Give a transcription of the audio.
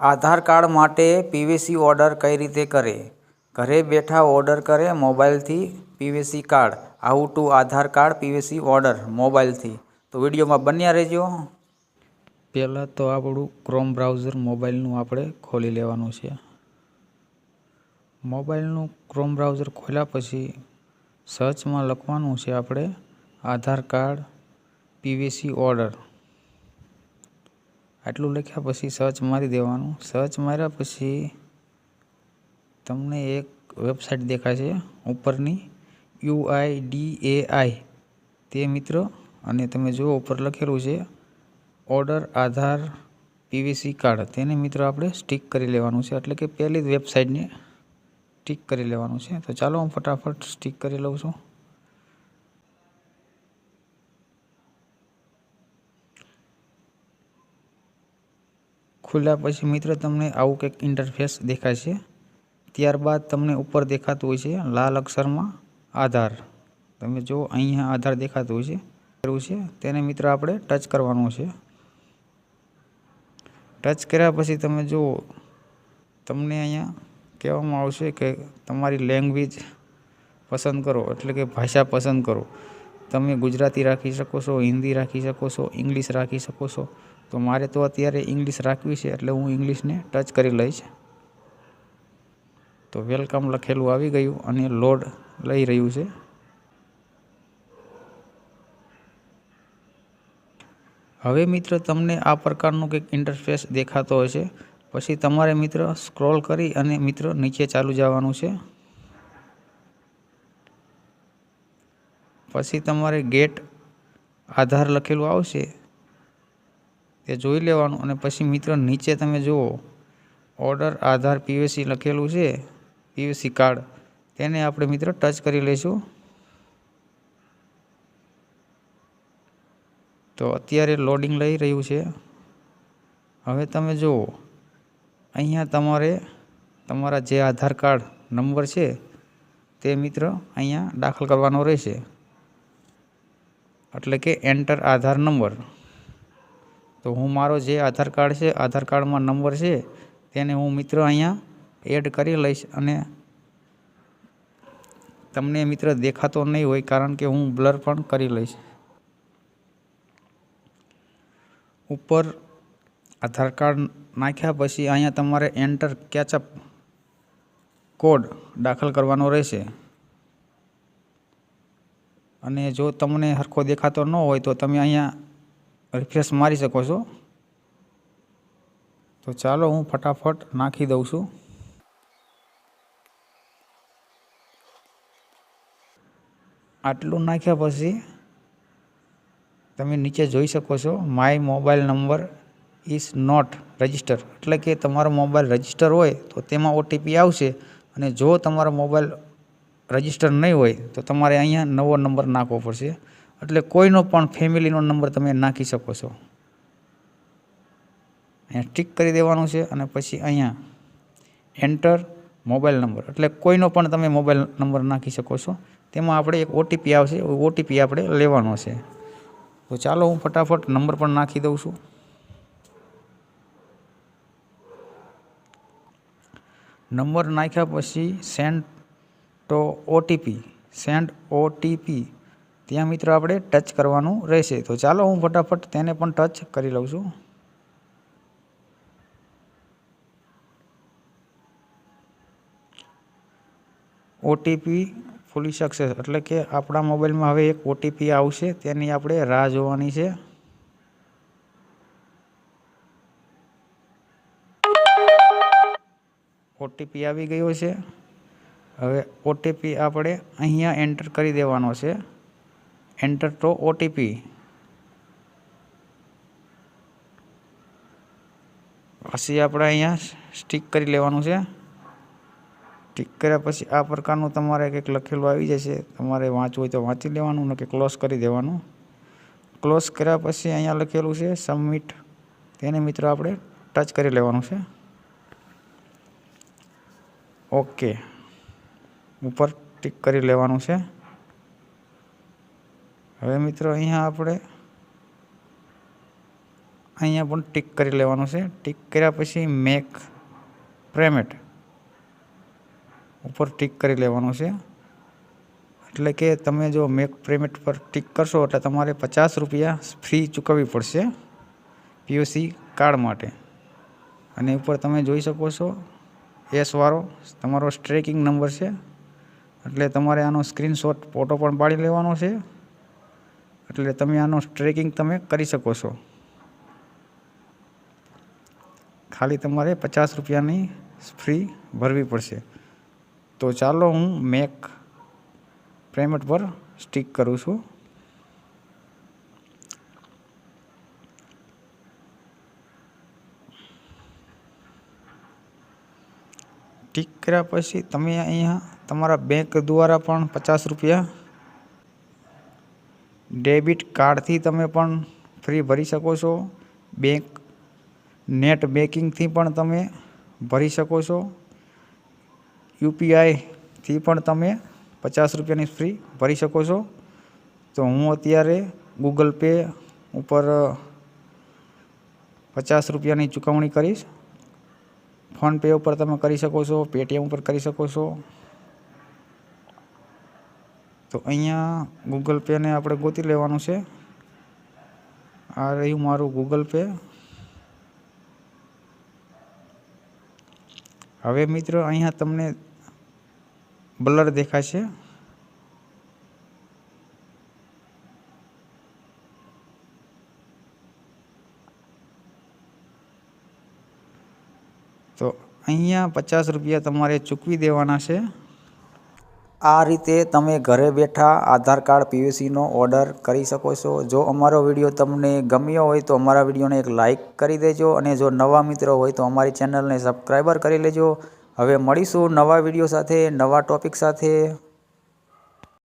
આધાર card માટે PVC order કઈ રીતે કરે? ઘરે બેઠા ઓર્ડર કરે મોબાઈલથી PVC card. How to Aadhaar card PVC order મોબાઈલથી. તો વિડીયોમાં બન્યા રહેજો. પહેલાં તો આપણું ક્રોમ બ્રાઉઝર મોબાઈલનું આપણે ખોલી લેવાનું છે. મોબાઈલનું ક્રોમ બ્રાઉઝર ખોલ્યા પછી સર્ચમાં લખવાનું છે આપણે આધાર કાર્ડ પીવીસી ઓર્ડર. આટલું લખ્યા પછી સર્ચ મારી દેવાનું. સર્ચ માર્યા પછી તમને એક વેબસાઇટ દેખાશે ઉપરની યુ આઈ ડી એ આઈ તે મિત્ર, અને તમે જુઓ ઉપર લખેલું છે ઓર્ડર આધાર પીવીસી કાર્ડ. તેને મિત્રો આપણે સ્ટીક કરી લેવાનું છે. એટલે કે પહેલી જ વેબસાઇટને સ્ટીક કરી લેવાનું છે. તો ચાલો હું ફટાફટ સ્ટીક કરી લઉં છું. ખુલ્યા પછી મિત્ર તમને આવું કંઈક ઇન્ટરફેસ દેખાય છે. ત્યારબાદ તમને ઉપર દેખાતું હોય છે લાલ અક્ષરમાં આધાર. તમે જો અહીંયા આધાર દેખાતું હોય છે કરવું છે, તેને મિત્ર આપણે ટચ કરવાનું છે. ટચ કર્યા પછી તમે જુઓ, તમને અહીંયા કહેવામાં આવશે કે તમારી લેંગ્વેજ પસંદ કરો, એટલે કે ભાષા પસંદ કરો. તમે ગુજરાતી રાખી શકો છો, હિન્દી રાખી શકો છો, ઇંગ્લિશ રાખી શકો છો. તો મારે તો અત્યારે ઇંગ્લિશ રાખવી છે એટલે હું ઇંગ્લિશને ટચ કરી લઈશ. તો વેલકમ લખેલું આવી ગયું અને લોડ લઈ રહ્યું છે. હવે મિત્ર તમને આ પ્રકારનું કંઈક ઇન્ટરફેસ દેખાતો હશે પછી તમારે મિત્ર સ્ક્રોલ કરી અને મિત્ર નીચે ચાલુ જવાનું છે. પછી તમારે ગેટ આધાર લખેલું આવશે. તે જોઈ લેવાનું અને પછી મિત્ર નીચે તમે જુઓ. ઓર્ડર, આધાર, પીવીસી લખેલું છે, પીવીસી કાર્ડ. તેને આપણે મિત્ર ટચ કરી લઈશું. તો અત્યારે લોડિંગ લઈ રહ્યું છે. હવે તમે જુઓ. અહીંયા તમારે, તમારા જે આધાર કાર્ડ નંબર છે, તે મિત્ર અહીંયા દાખલ કરવાનો રહેશે. એટલે કે એન્ટર આધાર નંબર. તો હું મારો જે આધાર કાર્ડ છે, આધાર કાર્ડમાં નંબર છે, તેને હું મિત્ર અહીંયા એડ કરી લઈશ અને તમને મિત્ર દેખાતો નહીં હોય કારણ કે હું બ્લર પણ કરી લઈશ. ઉપર આધાર કાર્ડ નાખ્યા પછી અહીંયા તમારે એન્ટર કેચઅપ કોડ દાખલ કરવાનો રહેશે. અને જો તમને સરખો દેખાતો ન હોય તો તમે અહીંયા રિફ્રેશ મારી શકો છો. તો ચાલો હું ફટાફટ નાખી દઉં છું. આટલું નાખ્યા પછી તમે નીચે જોઈ શકો છો my mobile number is not register એટલે કે તમારો મોબાઈલ રજિસ્ટર હોય તો તેમાં ઓટીપી આવશે અને જો તમારો મોબાઈલ રજિસ્ટર નહીં હોય તો તમારે અહીંયા નવો નંબર નાખવો પડશે. એટલે કોઈનો પણ ફેમિલીનો નંબર તમે નાખી શકો છો. અહીંયા ટીક કરી દેવાનું છે અને પછી અહીંયા એન્ટર મોબાઈલ નંબર. એટલે કોઈનો પણ તમે મોબાઈલ નંબર નાખી શકો છો. તેમાં આપણે એક ઓટીપી આવશે ઓટીપી આપણે લેવાનો છે. તો ચાલો હું ફટાફટ નંબર પણ નાખી દઉં છું. નંબર નાખ્યા પછી સેન્ડ તો ઓટીપી, સેન્ડ ઓટીપી. ત્યાં મિત્રો આપણે ટચ કરવાનું રહેશે. તો ચાલો હું ફટાફટ તેને પણ ટચ કરી લઉં છું. ઓટીપી ફૂલી સક્સેસ એટલે કે આપણા મોબાઈલમાં હવે એક ઓટીપી આવશે. તેની આપણે રાહ જોવાની છે. ઓટીપી આવી ગયો છે. હવે ઓટીપી આપણે અહીંયા એન્ટર કરી દેવાનો છે. એન્ટર તો ઓટીપી પછી આપણે અહીંયા સ્ટીક કરી લેવાનું છે. ટીક કર્યા પછી આ પ્રકારનું તમારે કંઈક લખેલું આવી જશે. તમારે વાંચવું હોય તો વાંચી લેવાનું ને કે ક્લોઝ કરી દેવાનું. ક્લોઝ કર્યા પછી અહીંયા લખેલું છે સબમિટ તેને મિત્રો આપણે ટચ કરી લેવાનું છે. ઓકે ઉપર ટીક કરી લેવાનું છે. હવે મિત્રો અહીંયા આપણે અહીંયા પણ ટીક કરી લેવાનું છે. ટીક કર્યા પછી મેક પ્રેમેટ ઉપર ટીક કરી લેવાનું છે. એટલે કે તમે જો મેક પ્રેમેટ પર ટીક કરશો એટલે તમારે પચાસ રૂપિયા ફ્રી ચૂકવવી પડશે પીઓસી કાર્ડ માટે. અને ઉપર તમે જોઈ શકો છો એસવાળો તમારો સ્ટ્રેકિંગ નંબર છે. એટલે તમારે આનો સ્ક્રીનશોટ ફોટો પણ પાડી લેવાનો છે. એટલે તમે આનો ટ્રેકિંગ તમે કરી શકો છો. ખાલી તમારે પચાસ રૂપિયાની ફી ભરવી પડશે. તો ચાલો હું મેક પેમેન્ટ પર સ્ટીક કરું છું. ટીક કર્યા પછી તમે અહીંયા તમારા બેંક દ્વારા પણ પચાસ રૂપિયા ડેબિટ કાર્ડથી તમે પણ ફ્રી ભરી શકો છો. બેંક, નેટ બેન્કિંગથી પણ તમે ભરી શકો છો. યુપીઆઈથી પણ તમે પચાસ રૂપિયાની ફ્રી ભરી શકો છો. તો હું અત્યારે ગૂગલ પે ઉપર પચાસ રૂપિયાની ચૂકવણી કરીશ. ફોનપે ઉપર તમે કરી શકો છો, પેટીએમ ઉપર કરી શકો છો. તો અહીંયા ગૂગલ પેને આપણે ગોતી લેવાનું છે. આ રહ્યું મારું ગૂગલ પે હવે મિત્રો અહીંયા તમને બ્લર દેખાશે તો અહીંયા પચાસ રૂપિયા તમારે ચૂકવી દેવાના છે. આ રીતે તમે ઘરે બેઠા આધાર કાર્ડ પીયુસીનો ઓર્ડર કરી શકો છો. જો અમારો વીડિયો તમને ગમ્યો હોય તો અમારા વિડીયોને એક લાઇક કરી દેજો અને જો નવા મિત્રો હોય તો અમારી ચેનલને સબસ્ક્રાઈબર કરી લેજો. હવે મળીશું નવા વીડિયો સાથે, નવા ટોપિક સાથે.